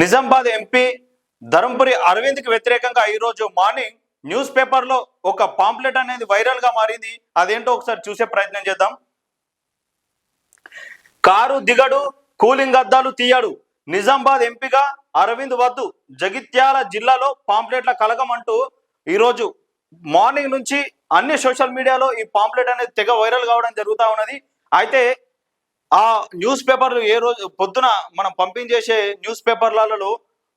Nizamabad MP Dharampuri అరవింద్కి వ్యతిరేకంగా ఈరోజు morning news పేపర్లో ఒక పాంప్లెట్ అనేది వైరల్గా మారింది. అదేంటో ఒకసారి చూసే ప్రయత్నం చేద్దాం. కారు దిగడు కూలింగ్ అద్దాలు తీయడు. నిజామాబాద్ ఎంపీగా అరవింద్ వద్దు. జగిత్యాల జిల్లాలో పాంప్లెట్ల కలగం అంటూ ఈరోజు మార్నింగ్ నుంచి అన్ని సోషల్ మీడియాలో ఈ పాంప్లెట్ అనేది తెగ వైరల్ కావడం జరుగుతూ ఉన్నది. అయితే ఆ న్యూస్ పేపర్లు ఏ రోజు పొద్దున మనం పంపించేసే న్యూస్ పేపర్లలో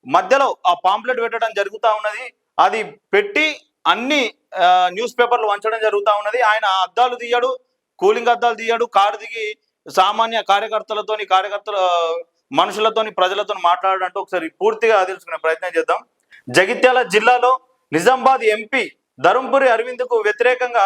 మధ్యలో ఆ పాంప్లెట్ పెట్టడం జరుగుతూ ఉన్నది. అది పెట్టి అన్ని న్యూస్ పేపర్లు వంచడం జరుగుతూ ఉన్నది. ఆయన అద్దాలు తీయడు కూలింగ్ అద్దాలు తీయడు కారు దిగి సామాన్య కార్యకర్తలతోని కార్యకర్తల మనుషులతోని ప్రజలతో మాట్లాడడంటూ ఒకసారి పూర్తిగా తెలుసుకునే ప్రయత్నం చేద్దాం. జగిత్యాల జిల్లాలో నిజామాబాద్ ఎంపీ ధరంపురి అరవింద్కు వ్యతిరేకంగా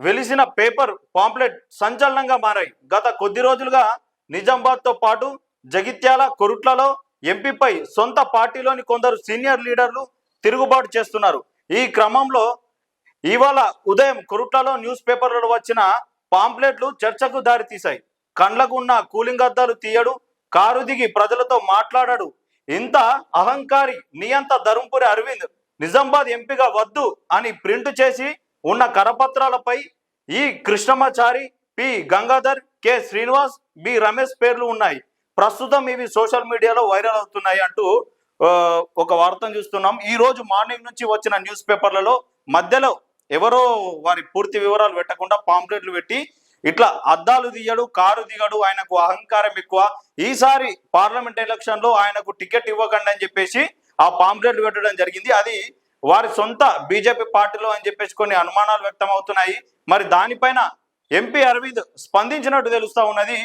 వెలిసిన పేపర్ పాంప్లెట్ సంచలనంగా మారాయి. గత కొద్ది రోజులుగా నిజామాబాద్తో పాటు జగిత్యాల కొరుట్లలో ఎంపీపై సొంత పార్టీలోని కొందరు సీనియర్ లీడర్లు తిరుగుబాటు చేస్తున్నారు. ఈ క్రమంలో ఇవాళ ఉదయం కొరుట్లలో న్యూస్ పేపర్లలో వచ్చిన పాంప్లెట్లు చర్చకు దారితీశాయి. కండ్లకు ఉన్న కూలింగ్ అద్దాలు తీయడు కారు దిగి ప్రజలతో మాట్లాడాడు. ఇంత అహంకారి నియంత ధరంపురి అరవింద్ నిజామాబాద్ ఎంపీగా వద్దు అని ప్రింట్ చేసి ఉన్న కరపత్రాలపై ఈ Krishnamachari P. Gangadhar K. Srinivas B. Ramesh పేర్లు ఉన్నాయి. ప్రస్తుతం ఇవి సోషల్ మీడియాలో వైరల్ అవుతున్నాయి అంటూ ఒక వార్తను చూస్తున్నాం. ఈ రోజు మార్నింగ్ నుంచి వచ్చిన న్యూస్ పేపర్లలో మధ్యలో ఎవరో వారి పూర్తి వివరాలు పెట్టకుండా పాంప్లెట్లు పెట్టి ఇట్లా అద్దాలు దిగడు కారు దిగడు ఆయనకు అహంకారం ఎక్కువ. ఈసారి పార్లమెంట్ ఎలక్షన్లో ఆయనకు టికెట్ ఇవ్వకండి అని చెప్పేసి ఆ పాంప్లెట్లు పెట్టడం జరిగింది. అది వారి సొంత బీజేపీ పార్టీలో అని చెప్పేసి కొన్ని అనుమానాలు వ్యక్తం అవుతున్నాయి మరి దానిపైన ఎంపీ అరవింద్ స్పందించినట్టు తెలుస్తా ఉన్నది.